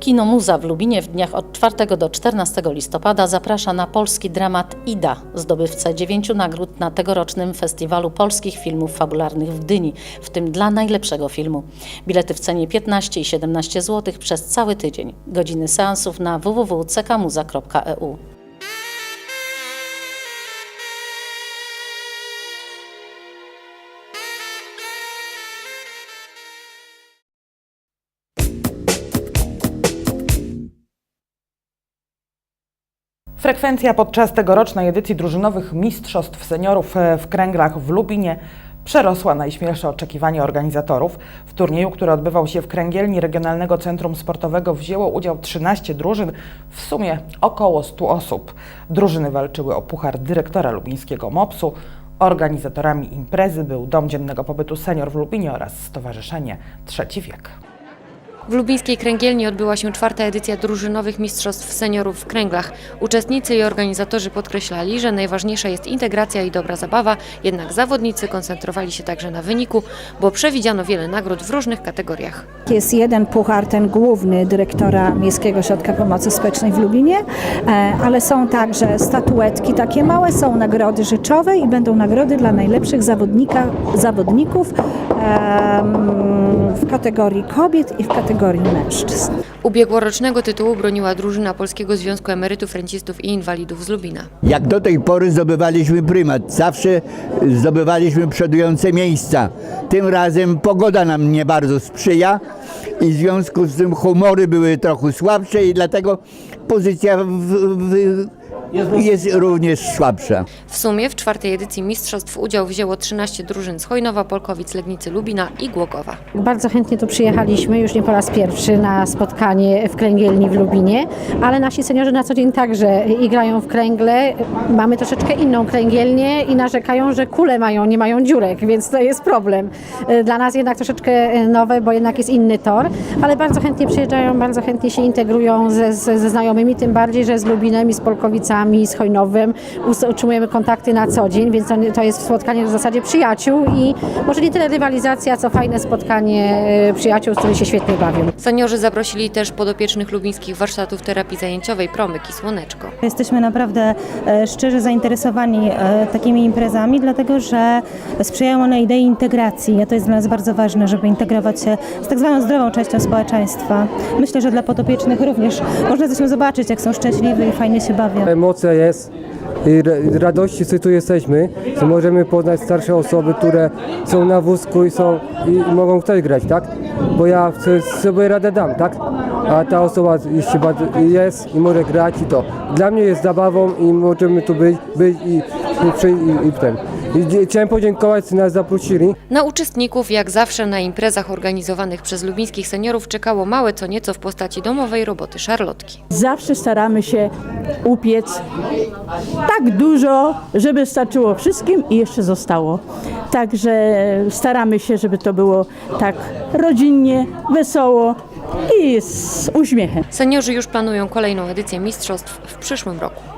Kino Muza w Lubinie w dniach od 4 do 14 listopada zaprasza na polski dramat Ida, zdobywcę dziewięciu nagród na tegorocznym Festiwalu Polskich Filmów Fabularnych w Gdyni, w tym dla najlepszego filmu. Bilety w cenie 15 i 17 zł przez cały tydzień. Godziny seansów na www.cekmuza.eu. Frekwencja podczas tegorocznej edycji drużynowych Mistrzostw Seniorów e, w Kręglach w Lubinie przerosła najśmielsze oczekiwania organizatorów. W turnieju, który odbywał się w Kręgielni Regionalnego Centrum Sportowego wzięło udział 13 drużyn, w sumie około 100 osób. Drużyny walczyły o puchar dyrektora lubińskiego MOPS-u. Organizatorami imprezy był Dom Dziennego Pobytu Senior w Lubinie oraz Stowarzyszenie Trzeci Wiek. W lubińskiej kręgielni odbyła się czwarta edycja drużynowych mistrzostw seniorów w kręglach. Uczestnicy i organizatorzy podkreślali, że najważniejsza jest integracja i dobra zabawa, jednak zawodnicy koncentrowali się także na wyniku, bo przewidziano wiele nagród w różnych kategoriach. Jest jeden puchar, ten główny dyrektora Miejskiego Ośrodka Pomocy Społecznej w Lubinie, e, ale są także statuetki takie małe, są nagrody rzeczowe i będą nagrody dla najlepszych zawodnika, zawodników w kategorii kobiet i w kategorii mężczyzn. Ubiegłorocznego tytułu broniła drużyna Polskiego Związku Emerytów, Rencistów i Inwalidów z Lubina. Jak do tej pory zdobywaliśmy prymat, zawsze zdobywaliśmy przodujące miejsca. Tym razem pogoda nam nie bardzo sprzyja i w związku z tym humory były trochę słabsze i dlatego pozycja w, w, jest również słabsza. W sumie w czwartej edycji mistrzostw udział wzięło 13 drużyn z Chojnowa, Polkowic, Legnicy, Lubina i Głogowa. Bardzo chętnie tu przyjechaliśmy, już nie po raz pierwszy na spotkanie w kręgielni w Lubinie, ale nasi seniorzy na co dzień także i grają w kręgle. Mamy troszeczkę inną kręgielnię i narzekają, że kule mają, nie mają dziurek, więc to jest problem. Dla nas jednak troszeczkę nowe, bo jednak jest inny tor, ale bardzo chętnie przyjeżdżają, bardzo chętnie się integrują ze, ze, ze znajomymi, tym bardziej, że z Lubinem i z Polkowicami, z Chojnowem us- utrzymujemy kontakty na co dzień, więc to, to jest spotkanie w zasadzie przyjaciół i może nie tyle rywalizacja, co fajne spotkanie e, przyjaciół, z którymi się świetnie bawią. Seniorzy zaprosili też podopiecznych lubińskich warsztatów terapii zajęciowej Promyk i Słoneczko. Jesteśmy naprawdę e, szczerze zainteresowani e, takimi imprezami, dlatego że sprzyjają one idei integracji, a to jest dla nas bardzo ważne, żeby integrować się z tak zwaną zdrową częścią społeczeństwa. Myślę, że dla podopiecznych również można zresztą zobaczyć, jak są szczęśliwi i fajnie się bawią. Emocja jest i ra- radości, że tu jesteśmy, że możemy poznać starsze osoby, które są na wózku i, są, i, mogą też grać, tak? Bo ja sobie- radę dam, tak? A ta osoba jeszcze jest i może grać i to. Dla mnie jest zabawą i możemy tu być, być i, i, i, i ten. I chciałem podziękować, że nas zaprosili. Na uczestników, jak zawsze na imprezach organizowanych przez lubińskich seniorów, czekało małe co nieco w postaci domowej roboty szarlotki. Zawsze staramy się upiec tak dużo, żeby starczyło wszystkim i jeszcze zostało. Także staramy się, żeby to było tak rodzinnie, wesoło i z uśmiechem. Seniorzy już planują kolejną edycję mistrzostw w przyszłym roku.